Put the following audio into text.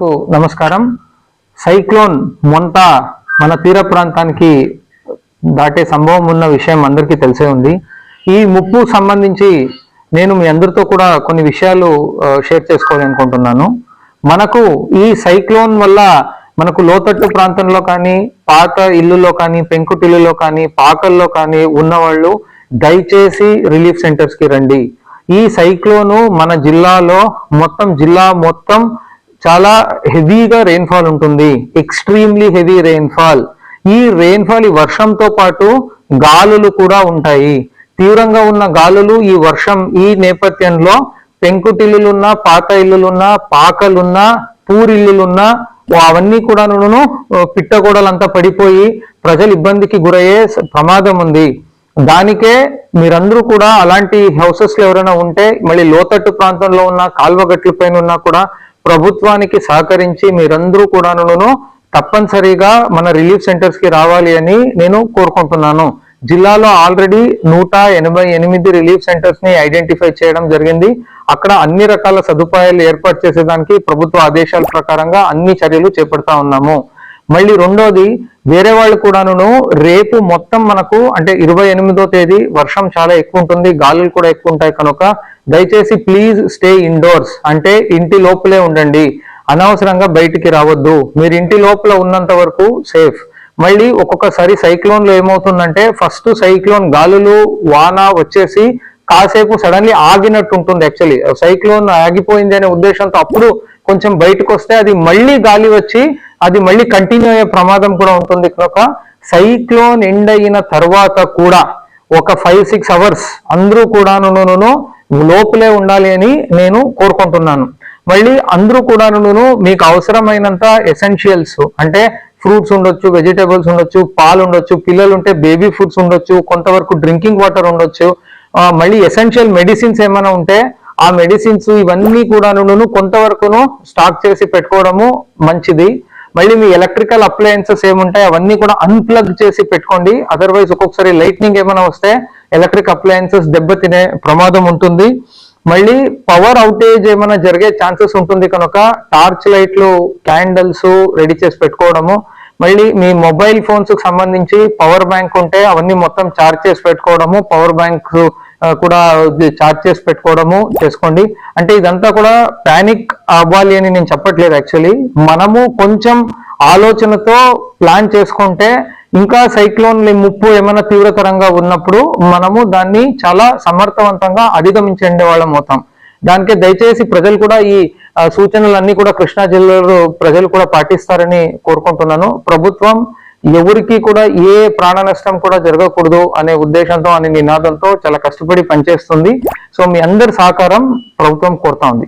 ప్రేక్షకులకు నమస్కారం. సైక్లోన్ మొంత మన తీర ప్రాంతానికి దాటే సంభవం ఉన్న విషయం అందరికీ తెలిసే ఉంది. ఈ ముప్పు సంబంధించి నేను మీ అందరితో కూడా కొన్ని విషయాలు షేర్ చేసుకోవాలనుకుంటున్నాను మనకు ఈ సైక్లోన్ వల్ల మనకు లోతట్టు ప్రాంతంలో కానీ పాత ఇల్లులో కానీ పెంకుటిల్లులో కానీ పాకల్లో కానీ ఉన్నవాళ్ళు దయచేసి రిలీఫ్ సెంటర్స్కి రండి. ఈ సైక్లోను మన జిల్లాలో మొత్తం జిల్లా మొత్తం చాలా హెవీగా రెయిన్ఫాల్ ఉంటుంది. ఎక్స్ట్రీమ్లీ హెవీ రెయిన్ఫాల్ ఈ రెయిన్ఫాల్ ఈ వర్షంతో పాటు గాలులు కూడా ఉంటాయి. తీవ్రంగా ఉన్న గాలులు ఈ వర్షం ఈ నేపథ్యంలో పెంకుటిల్లులున్నా పాత ఇల్లులున్నా పాకలున్నా పూరిల్లులున్న అవన్నీ కూడాను పిట్టగోడలంతా పడిపోయి ప్రజలు ఇబ్బందికి గురయ్యే ప్రమాదం ఉంది. దానికే మీరందరూ కూడా అలాంటి హౌసెస్లో ఎవరైనా ఉంటే మళ్ళీ లోతట్టు ప్రాంతంలో ఉన్న కాల్వగట్ల పైన ఉన్నా కూడా ప్రభుత్వానికి సహకరించి మీరందరూ కూడాను తప్పనిసరిగా మన రిలీఫ్ సెంటర్స్కి రావాలి అని నేను కోరుకుంటున్నాను. జిల్లాలో ఆల్రెడీ నూట ఎనభై ఎనిమిది రిలీఫ్ సెంటర్స్ని ఐడెంటిఫై చేయడం జరిగింది. అక్కడ అన్ని రకాల సదుపాయాలు ఏర్పాటు చేసేదానికి ప్రభుత్వ ఆదేశాల ప్రకారంగా అన్ని చర్యలు చేపడతా ఉన్నాము. మళ్ళీ రెండోది వేరే వాళ్ళు కూడాను రేపు మొత్తం మనకు అంటే ఇరవై ఎనిమిదో తేదీ వర్షం చాలా ఎక్కువ ఉంటుంది గాలులు కూడా ఎక్కువ ఉంటాయి కనుక దయచేసి ప్లీజ్ స్టే ఇండోర్స్ అంటే ఇంటి లోపలే ఉండండి. అనవసరంగా బయటికి రావద్దు. మీరు ఇంటి లోపల ఉన్నంత వరకు సేఫ్ మళ్ళీ ఒక్కొక్కసారి సైక్లోన్లో ఏమవుతుందంటే ఫస్ట్ సైక్లోన్ గాలులు వాన వచ్చేసి కాసేపు సడన్లీ ఆగినట్టు ఉంటుంది యాక్చువల్లీ సైక్లోన్ ఆగిపోయింది అనే ఉద్దేశంతో అప్పుడు కొంచెం బయటకు వస్తే అది మళ్ళీ గాలి వచ్చి అది మళ్ళీ కంటిన్యూ అయ్యే ప్రమాదం కూడా ఉంటుంది. కనుక సైక్లోన్ ఎండ్ అయిన తర్వాత కూడా ఒక ఫైవ్ సిక్స్ అవర్స్ అందరూ కూడాను లోపలే ఉండాలి అని నేను కోరుకుంటున్నాను. మళ్ళీ అందరూ కూడాను మీకు అవసరమైనంత ఎసెన్షియల్స్ అంటే ఫ్రూట్స్ ఉండొచ్చు వెజిటేబుల్స్ ఉండొచ్చు పాలు ఉండొచ్చు పిల్లలు ఉంటే బేబీ ఫుడ్స్ ఉండొచ్చు కొంతవరకు డ్రింకింగ్ వాటర్ ఉండొచ్చు మళ్ళీ ఎసెన్షియల్ మెడిసిన్స్ ఏమైనా ఉంటే ఆ మెడిసిన్స్ ఇవన్నీ కూడాను కొంతవరకును స్టాక్ చేసి పెట్టుకోవడము మంచిది. మళ్ళీ మీ ఎలక్ట్రికల్ అప్లయన్సెస్ ఏముంటాయి అవన్నీ కూడా అన్ప్లగ్ చేసి పెట్టుకోండి. అదర్వైజ్ ఒక్కొక్కసారి లైట్నింగ్ ఏమైనా వస్తే ఎలక్ట్రిక్ అప్లయన్సెస్ దెబ్బతినే ప్రమాదం ఉంటుంది. మళ్ళీ పవర్ అవుటేజ్ ఏమైనా జరిగే ఛాన్సెస్ ఉంటుంది కనుక టార్చ్ లైట్లు క్యాండిల్స్ రెడీ చేసి పెట్టుకోవడము. మళ్ళీ మీ మొబైల్ ఫోన్స్ సంబంధించి పవర్ బ్యాంక్ ఉంటే అవన్నీ మొత్తం ఛార్జ్ చేసి పెట్టుకోవడము. పవర్ బ్యాంక్ కూడా చార్జ్ చేసి పెట్టుకోవడము చేసుకోండి. అంటే ఇదంతా కూడా ప్యానిక్ అవ్వాలి అని నేను చెప్పట్లేదు యాక్చువల్లీ మనము కొంచెం ఆలోచనతో ప్లాన్ చేసుకుంటే ఇంకా సైక్లోన్ ముప్పు ఏమైనా తీవ్రతరంగా ఉన్నప్పుడు మనము దాన్ని చాలా సమర్థవంతంగా అధిగమించే వాళ్ళం అవుతాం. దానికి దయచేసి ప్రజలు కూడా ఈ సూచనలు సూచనలన్నీ కూడా కృష్ణా జిల్లాలో ప్రజలు కూడా పాటిస్తారని కోరుకుంటున్నాను. ప్రభుత్వం ఎవరికి కూడా ఏ ప్రాణ నష్టం కూడా జరగకూడదు అనే ఉద్దేశంతో అనే నినాదంతో చాలా కష్టపడి పనిచేస్తుంది. సో మీ అందరి సహకారం ప్రభుత్వం కోరుతా ఉంది.